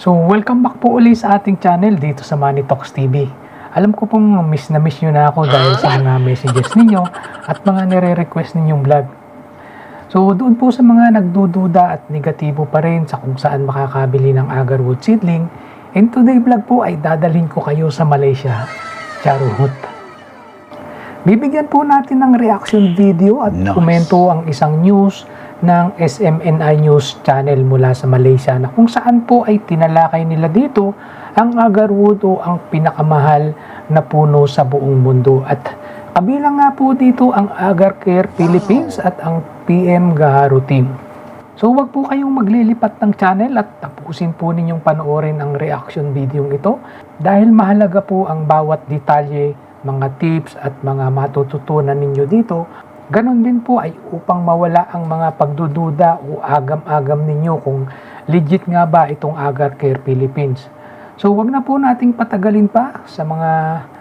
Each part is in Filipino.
So, welcome back po ulit sa ating channel dito sa Money Talks TV. Alam ko pong miss na miss nyo na ako dahil sa mga messages ninyo at mga nire-request ninyong vlog. So, doon po sa mga nagdududa at negatibo pa rin sa kung saan makakabili ng agarwood seedling, in today vlog po ay dadalhin ko kayo sa Malaysia, Charuhut. Bibigyan po natin ng reaction video at Nice. komento ang isang news ng SMNI News Channel mula sa Malaysia na kung saan po ay tinalakay nila dito ang agarwood o ang pinakamahal na puno sa buong mundo at kabilang nga po dito ang Agar Care Philippines at ang PM Gaharu Team. So wag po kayong maglilipat ng channel at tapusin po ninyong panoorin ang reaction video ito dahil mahalaga po ang bawat detalye, mga tips at mga matututunan ninyo dito. Ganon din po ay upang mawala ang mga pagdududa o agam-agam ninyo kung legit nga ba itong Agar Care Philippines. So wag na po nating patagalin pa sa mga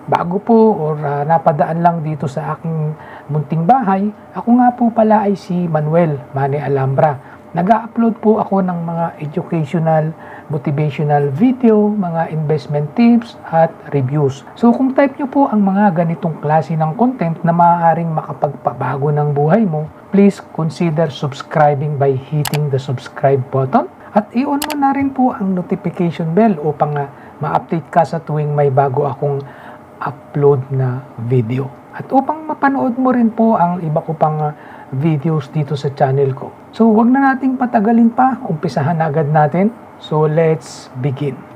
bago po or ah, napadaan lang dito sa aking munting bahay. Ako nga po pala ay si Manuel Mane Alhambra. Nag-upload po ako ng mga educational, motivational video, mga investment tips at reviews. So kung type nyo po ang mga ganitong klase ng content na maaaring makapagpabago ng buhay mo, please consider subscribing by hitting the subscribe button at i-on mo na rin po ang notification bell upang ma-update ka sa tuwing may bago akong upload na video. At upang mapanood mo rin po ang iba ko pang videos dito sa channel ko. So wag na nating patagalin pa, umpisahan agad natin. So let's begin.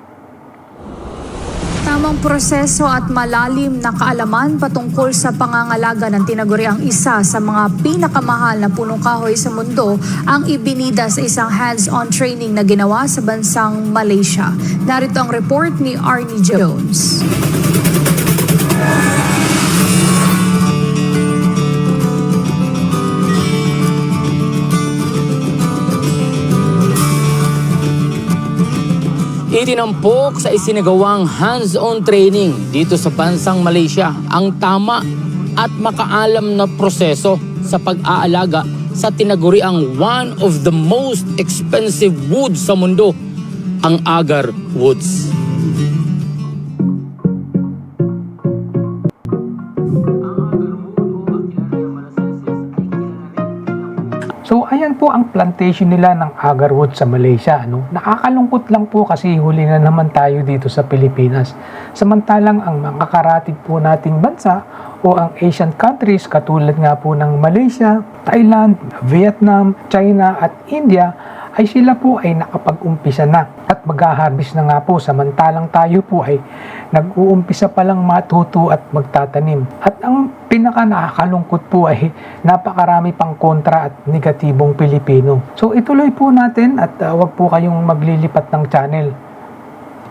Tamang proseso at malalim na kaalaman patungkol sa pangangalaga ng tinaguriang isa sa mga pinakamahal na punong kahoy sa mundo ang ibinida sa isang hands-on training na ginawa sa bansang Malaysia. Narito ang report ni Arnie Jones. Itinampok sa isinagawang hands-on training dito sa bansang Malaysia ang tama at makaalam na proseso sa pag-aalaga sa tinaguriang one of the most expensive woods sa mundo, ang agar woods. So ayan po ang plantation nila ng agarwood sa Malaysia. No? Nakakalungkot lang po kasi huli na naman tayo dito sa Pilipinas. Samantalang ang mga karatig po nating bansa o ang Asian countries katulad nga po ng Malaysia, Thailand, Vietnam, China at India ay sila po ay nakapag-umpisa na at mag-harvest na nga po samantalang tayo po ay nag-uumpisa pa lang matuto at magtatanim. At ang pinaka nakakalungkot po ay napakarami pang kontra at negatibong Pilipino. So ituloy po natin at uh, wag po kayong maglilipat ng channel.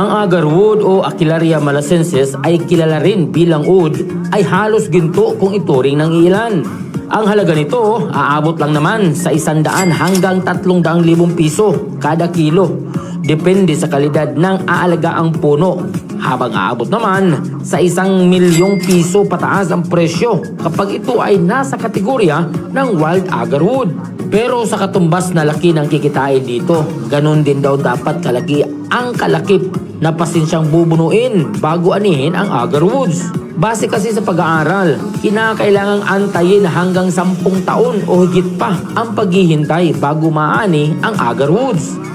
Ang agar wood o Aquilaria malasensis ay kilala rin bilang wood ay halos ginto kung ituring ng ilan. Ang halaga nito aabot lang naman sa isandaan hanggang tatlong daang libong piso kada kilo. Depende sa kalidad ng aalagaang puno. Habang aabot naman sa isang milyong piso pataas ang presyo kapag ito ay nasa kategorya ng wild agarwood. Pero sa katumbas na laki ng kikitain dito, ganun din daw dapat kalaki ang kalakip na pasensyang bubunuin bago anihin ang agarwoods. Base kasi sa pag-aaral, kinakailangang antayin hanggang 10 taon o higit pa ang paghihintay bago maani ang agarwoods.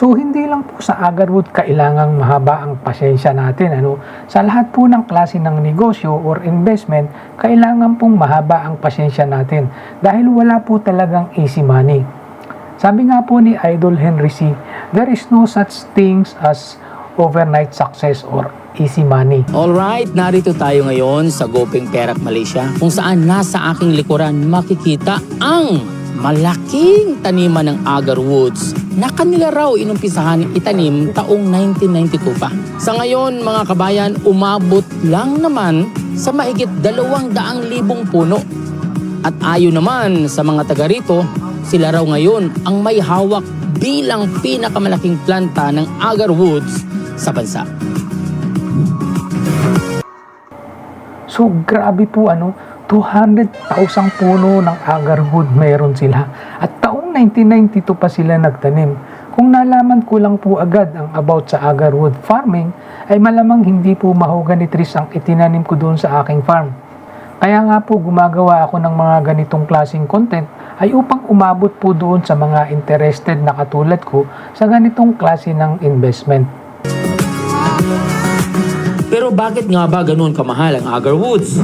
So hindi lang po sa agarwood kailangang mahaba ang pasensya natin. Ano? Sa lahat po ng klase ng negosyo or investment, kailangan pong mahaba ang pasensya natin dahil wala po talagang easy money. Sabi nga po ni Idol Henry C., there is no such things as overnight success or easy money. Alright, narito tayo ngayon sa Gopeng Perak, Malaysia kung saan nasa aking likuran makikita ang malaking taniman ng agar woods na kanila raw inumpisahan itanim taong 1992 pa. Sa ngayon, mga kabayan, umabot lang naman sa maigit dalawang daang libong puno. At ayon naman sa mga taga rito, sila raw ngayon ang may hawak bilang pinakamalaking planta ng agar woods sa bansa. So grabe po ano, 200,000 puno ng agarwood meron sila. At taong 1992 pa sila nagtanim. Kung nalaman ko lang po agad ang about sa agarwood farming, ay malamang hindi po mahogany trees ang itinanim ko doon sa aking farm. Kaya nga po gumagawa ako ng mga ganitong klaseng content ay upang umabot po doon sa mga interested na katulad ko sa ganitong klase ng investment. Pero bakit nga ba ganun kamahal ang agarwoods?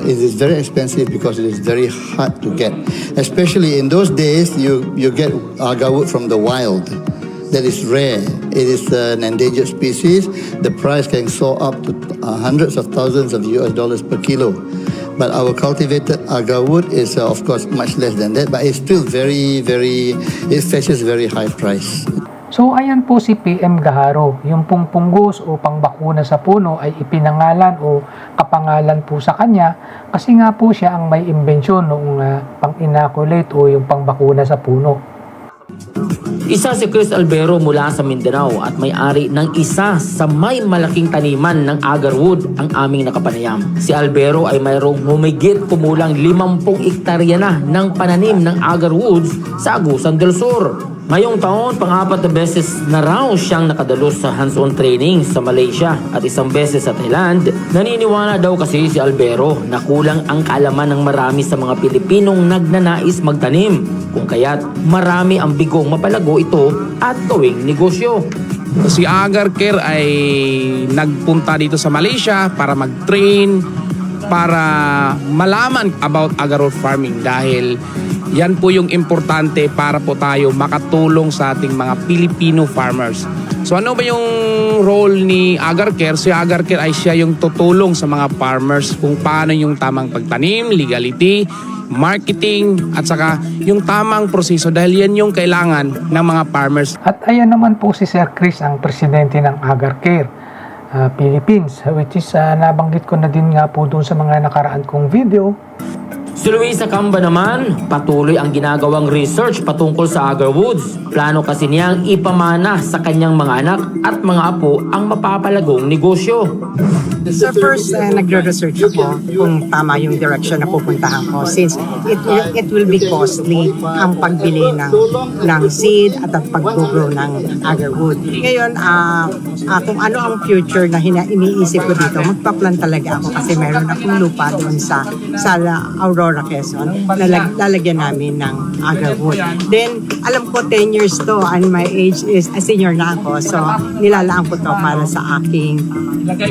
It is very expensive because it is very hard to get. Especially in those days, you, you get agarwood from the wild. That is rare. It is an endangered species. The price can soar up to hundreds of thousands of US dollars per kilo. But our cultivated agarwood is, uh, of course, much less than that. But it's still very, very, it fetches very high price. So ayan po si PM Gaharo, yung pong punggos o pangbakuna sa puno ay ipinangalan o kapangalan po sa kanya kasi nga po siya ang may imbensyon noong uh, pang-inoculate o yung pangbakuna sa puno. Isa si Chris Albero mula sa Mindanao at may-ari ng isa sa may malaking taniman ng agarwood ang aming nakapanayam. Si Albero ay mayroong humigit kumulang 50 ektarya na ng pananim ng agarwoods sa Agusan del Sur. Ngayong taon, pang-apat na beses na raw siyang nakadalos sa hands-on training sa Malaysia at isang beses sa Thailand. Naniniwala daw kasi si Albero na kulang ang kaalaman ng marami sa mga Pilipinong nagnanais magtanim. Kung kaya't marami ang bigong mapalago ito at gawing negosyo. Si Agar Care ay nagpunta dito sa Malaysia para mag-train, para malaman about agarwood farming dahil yan po yung importante para po tayo makatulong sa ating mga Filipino farmers. So ano ba yung role ni Agar Care? Si Agar Care ay siya yung tutulong sa mga farmers kung paano yung tamang pagtanim, legality, marketing, at saka yung tamang proseso dahil yan yung kailangan ng mga farmers At ayan naman po si Sir Chris ang presidente ng Agar Care uh, Philippines which is uh, nabanggit ko na din nga po doon sa mga nakaraan kong video Si Luisa Camba naman, patuloy ang ginagawang research patungkol sa agarwoods. Plano kasi niyang ipamana sa kanyang mga anak at mga apo ang mapapalagong negosyo. Sa first, uh, nagre-research ako kung tama yung direction na pupuntahan ko since it it will be costly ang pagbili ng, ng seed at ang pag-grow ng agarwood. Ngayon, ah ah, kung ano ang future na hina, iniisip ko dito, magpa-plan talaga ako kasi meron akong lupa doon sa, sa Aurora, Quezon na lag- lalagyan namin ng agarwood. Then, alam ko 10 years to and my age is, a senior na ako so nilalaan ko to para sa aking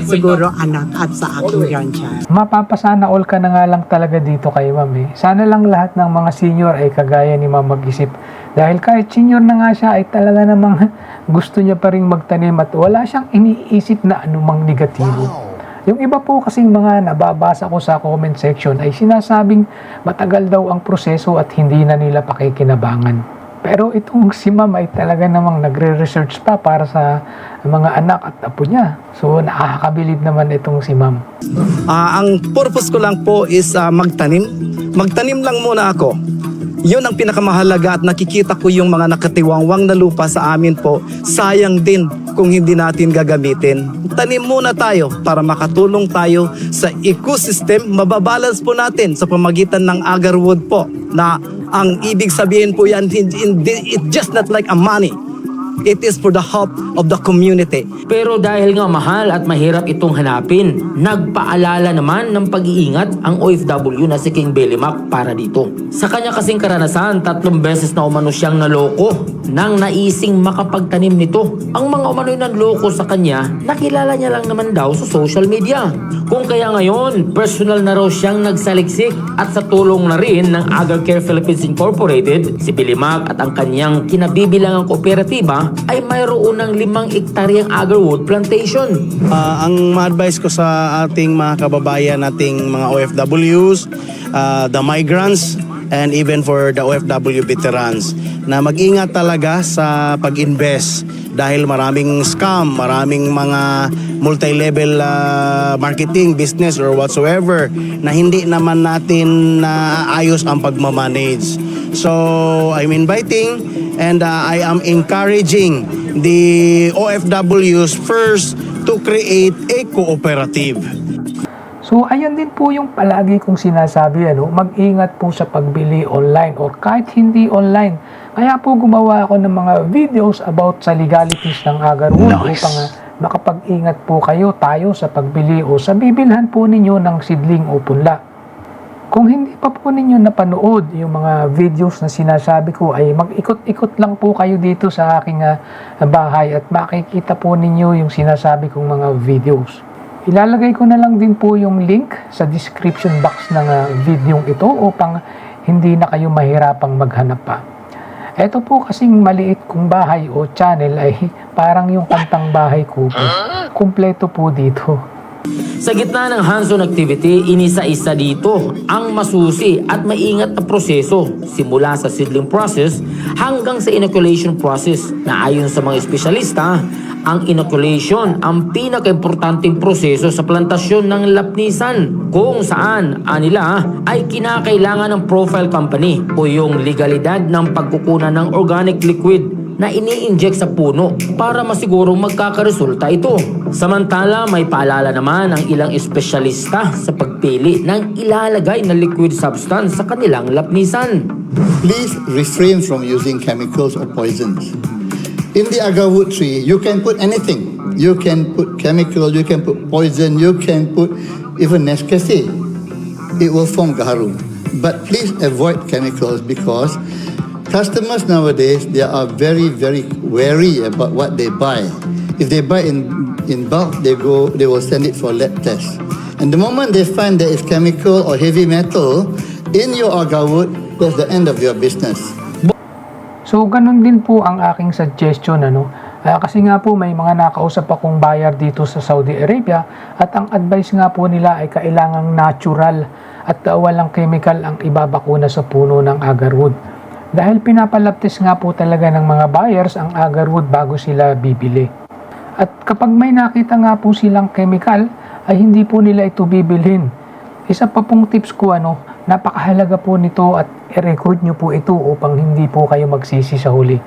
siguro anak at sa aking grandchild. mapapasana all ka na nga lang talaga dito kay ma'am eh. Sana lang lahat ng mga senior ay kagaya ni ma'am mag-isip. Dahil kahit senior na nga siya ay talaga namang gusto niya pa rin magtanim at wala siyang iniisip na anumang negatibo. Yung iba po kasing mga nababasa ko sa comment section ay sinasabing matagal daw ang proseso at hindi na nila pakikinabangan. Pero itong si ma'am ay talaga namang nagre-research pa para sa mga anak at apo niya. So nakakabilib naman itong si ma'am. Ah, ang purpose ko lang po is ah, magtanim. Magtanim lang muna ako. Yun ang pinakamahalaga at nakikita ko yung mga nakatiwangwang na lupa sa amin po. Sayang din kung hindi natin gagamitin. Tanim muna tayo para makatulong tayo sa ecosystem. Mababalance po natin sa pamagitan ng agarwood po na ang ibig sabihin po yan, it's just not like a money. It is for the help of the community. Pero dahil nga mahal at mahirap itong hanapin, nagpaalala naman ng pag-iingat ang OFW na si King Billy Mac para dito. Sa kanya kasing karanasan, tatlong beses na umano siyang naloko nang naising makapagtanim nito. Ang mga umano'y nanloko sa kanya, nakilala niya lang naman daw sa social media. Kung kaya ngayon, personal na raw siyang nagsaliksik at sa tulong na rin ng Agarcare Philippines Incorporated, si Billy Mac at ang kanyang kinabibilangang kooperatiba ay mayroon ng limang ektaryang agarwood plantation. Ah, ang ma-advise ko sa ating mga kababayan nating mga OFWs, ah, the migrants, and even for the OFW veterans na mag-ingat talaga sa pag-invest dahil maraming scam, maraming mga multi-level ah, marketing, business or whatsoever na hindi naman natin na ayos ang pagmamanage. So, I'm inviting and uh, I am encouraging the OFWs first to create a cooperative. So, ayan din po yung palagi kong sinasabi, ano, mag-ingat po sa pagbili online or kahit hindi online. Kaya po gumawa ako ng mga videos about sa legalities ng agarwood upang ah, makapag-ingat po kayo tayo sa pagbili o sa bibilhan po ninyo ng sidling o punla. Kung hindi pa po ninyo napanood yung mga videos na sinasabi ko ay mag-ikot-ikot lang po kayo dito sa aking ah, bahay at makikita po ninyo yung sinasabi kong mga videos. Ilalagay ko na lang din po yung link sa description box ng ah, video ito upang hindi na kayo mahirapang maghanap pa. Ito po kasing maliit kong bahay o channel ay parang yung kantang bahay ko po. Kumpleto po dito. Sa gitna ng hands-on activity, inisa-isa dito ang masusi at maingat na proseso simula sa seedling process hanggang sa inoculation process. Na ayon sa mga espesyalista, ang inoculation ang pinaka-importanting proseso sa plantasyon ng lapnisan kung saan anila ay kinakailangan ng profile company o yung legalidad ng pagkukunan ng organic liquid na ini-inject sa puno para masigurong magkakaresulta ito. Samantala, may paalala naman ang ilang espesyalista sa pagpili ng ilalagay na liquid substance sa kanilang lapnisan. Please refrain from using chemicals or poisons. In the agarwood tree, you can put anything. You can put chemical, you can put poison, you can put even Nescafe. It will form gaharu. But please avoid chemicals because customers nowadays they are very very wary about what they buy. If they buy in in bulk, they go they will send it for lab test. And the moment they find there is chemical or heavy metal in your agarwood, that's the end of your business. So, ganun din po ang aking suggestion, ano. Ah, kasi nga po, may mga nakausap akong buyer dito sa Saudi Arabia at ang advice nga po nila ay kailangang natural at ah, walang chemical ang ibabakuna sa puno ng agarwood. Dahil pinapalaptis nga po talaga ng mga buyers ang agarwood bago sila bibili. At kapag may nakita nga po silang chemical, ay hindi po nila ito bibilhin. Isa pa pong tips ko ano, napakahalaga po nito at i-record nyo po ito upang hindi po kayo magsisi sa huli.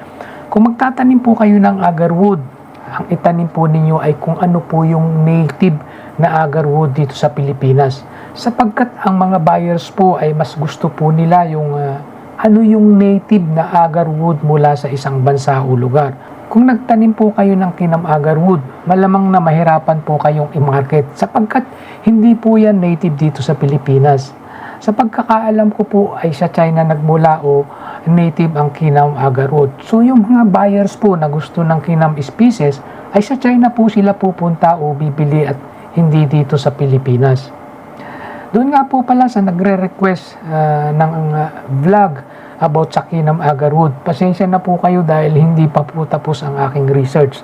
Kung magtatanim po kayo ng agarwood, ang itanim po ninyo ay kung ano po yung native na agarwood dito sa Pilipinas. Sapagkat ang mga buyers po ay mas gusto po nila yung ah, ano yung native na agarwood mula sa isang bansa o lugar. Kung nagtanim po kayo ng kinam agarwood, malamang na mahirapan po kayong i-market sapagkat hindi po yan native dito sa Pilipinas. Sa pagkakaalam ko po ay sa China nagmula o native ang kinam agarwood. So yung mga buyers po na gusto ng kinam species ay sa China po sila pupunta o bibili at hindi dito sa Pilipinas. Doon nga po pala sa nagre-request ah, ng ah, vlog about sa Kinam Agarwood. Pasensya na po kayo dahil hindi pa po tapos ang aking research.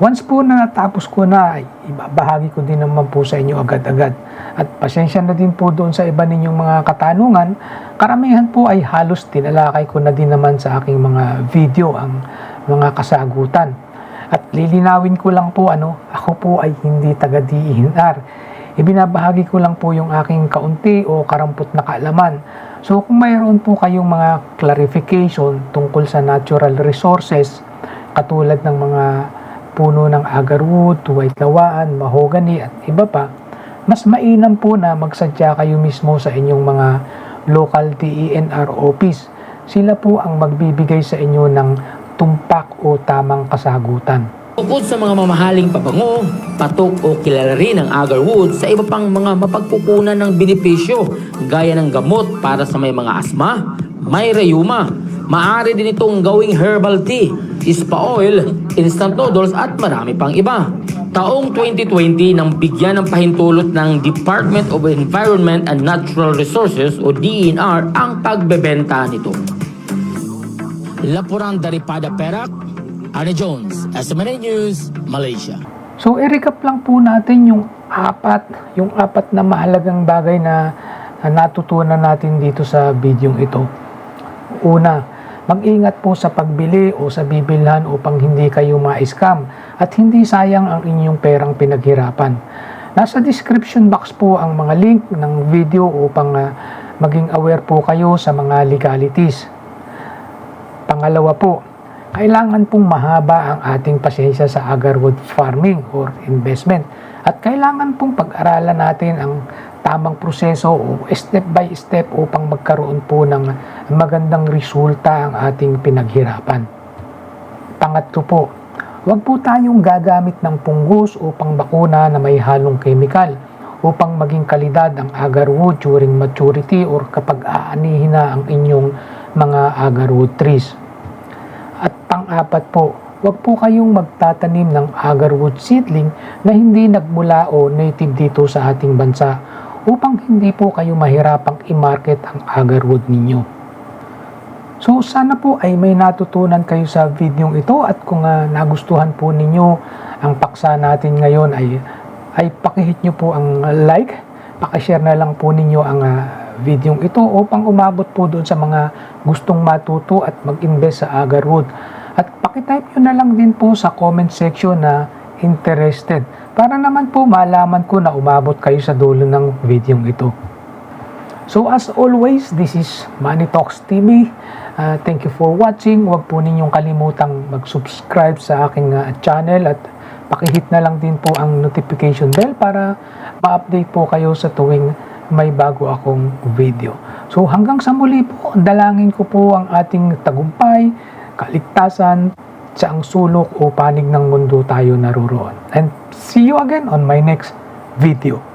Once po na natapos ko na, ibabahagi ko din naman po sa inyo agad-agad. At pasensya na din po doon sa iba ninyong mga katanungan. Karamihan po ay halos tinalakay ko na din naman sa aking mga video ang mga kasagutan. At lilinawin ko lang po ano, ako po ay hindi taga DENR. Ibinabahagi ko lang po yung aking kaunti o karampot na kaalaman. So kung mayroon po kayong mga clarification tungkol sa natural resources, katulad ng mga puno ng agarwood, white lawaan, mahogany at iba pa, mas mainam po na magsadya kayo mismo sa inyong mga local DENR office. Sila po ang magbibigay sa inyo ng tumpak o tamang kasagutan. Bukod sa mga mamahaling pabango, patok o kilala rin ang agarwood sa iba pang mga mapagkukunan ng benepisyo gaya ng gamot para sa may mga asma, may rayuma. Maaari din itong gawing herbal tea, ispa oil, instant noodles at marami pang iba. Taong 2020 nang bigyan ng pahintulot ng Department of Environment and Natural Resources o DENR ang pagbebenta nito. Lapuran Daripada Perak, Arne Jones, SMNA News, Malaysia. So, i-recap lang po natin yung apat, yung apat na mahalagang bagay na, na natutunan natin dito sa video ito. Una, mag-ingat po sa pagbili o sa bibilhan upang hindi kayo ma-scam at hindi sayang ang inyong perang pinaghirapan. Nasa description box po ang mga link ng video upang ah, maging aware po kayo sa mga legalities. Pangalawa po, kailangan pong mahaba ang ating pasensya sa agarwood farming or investment. At kailangan pong pag-aralan natin ang tamang proseso o step by step upang magkaroon po ng magandang resulta ang ating pinaghirapan. Pangatlo po, huwag po tayong gagamit ng punggos o pangbakuna na may halong kemikal upang maging kalidad ang agarwood during maturity or kapag aanihin na ang inyong mga agarwood trees. At pang-apat po, huwag po kayong magtatanim ng agarwood seedling na hindi nagmula o native dito sa ating bansa upang hindi po kayo mahirapang i-market ang agarwood ninyo. So sana po ay may natutunan kayo sa video ito at kung ah, nagustuhan po ninyo ang paksa natin ngayon ay ay pakihit nyo po ang like, pakishare na lang po ninyo ang ah, video ito upang umabot po doon sa mga gustong matuto at mag-invest sa Agarwood. At pakitype nyo na lang din po sa comment section na interested para naman po malaman ko na umabot kayo sa dulo ng video ito. So as always, this is Money Talks TV. Uh, thank you for watching. Huwag po ninyong kalimutang mag-subscribe sa aking uh, channel at pakihit na lang din po ang notification bell para ma-update po kayo sa tuwing may bago akong video. So hanggang sa muli po, dalangin ko po ang ating tagumpay, kaligtasan, sa ang sulok o panig ng mundo tayo naroroon. And see you again on my next video.